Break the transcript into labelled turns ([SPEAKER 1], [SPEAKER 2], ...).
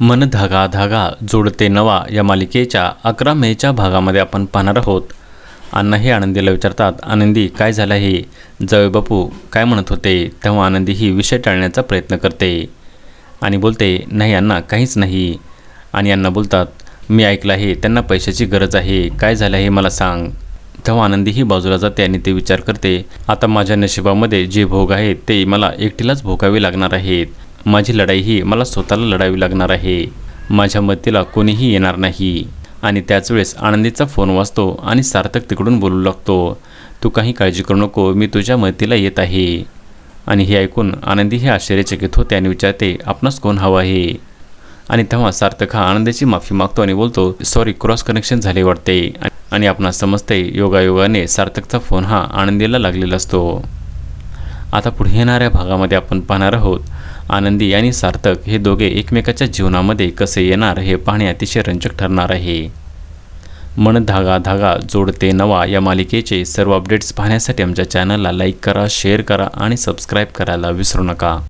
[SPEAKER 1] मन धागा धागा जोडते नवा या मालिकेच्या अकरा मेच्या भागामध्ये आपण पाहणार आहोत. अण्णा हे आनंदीला विचारतात आनंदी काय झालं हे? जवळ बापू काय म्हणत होते? तेव्हा आनंदी ही विषय टाळण्याचा प्रयत्न करते आणि बोलते नाही अण्णा काहीच नाही. आणि अण्णा बोलतात मी ऐकलं आहे त्यांना पैशाची गरज आहे. काय झालं आहे मला सांग. तेव्हा आनंदी ही बाजूला जाते आणि ते विचार करते आता माझ्या नशिबामध्ये जे भोग आहेत ते मला एकटीलाच भोगावे लागणार आहेत. माझी लढाई ही मला स्वतःला लढावी लागणार आहे. माझ्या मतीला कोणीही येणार नाही. आणि त्याच वेळेस आनंदीचा फोन वाजतो आणि सार्थक तिकडून बोलू लागतो. तू काही काळजी करू नको मी तुझ्या मदतीला येत आहे. आणि हे ऐकून आनंदी हे आश्चर्यचकित होते आणि विचारते आपणास कोण हवं आहे? आणि तेव्हा सार्थक हा आनंदाची माफी मागतो आणि बोलतो सॉरी क्रॉस कनेक्शन झाले वाटते. आणि आपणास समजते योगायोगाने सार्थकचा फोन हा आनंदीला लागलेला असतो. आता पुढे येणाऱ्या भागामध्ये आपण पाहणार आहोत. आनंदी आणि सार्थक हे दोघे एकमेकाच्या जीवनामध्ये कसे येणार हे पाहणे अतिशय रंजक ठरणार आहे. मन धागा धागा जोडते नवा या मालिकेचे सर्व अपडेट्स पाहण्यासाठी आमच्या चॅनलला लाईक करा शेअर करा आणि सबस्क्राईब करायला विसरू नका.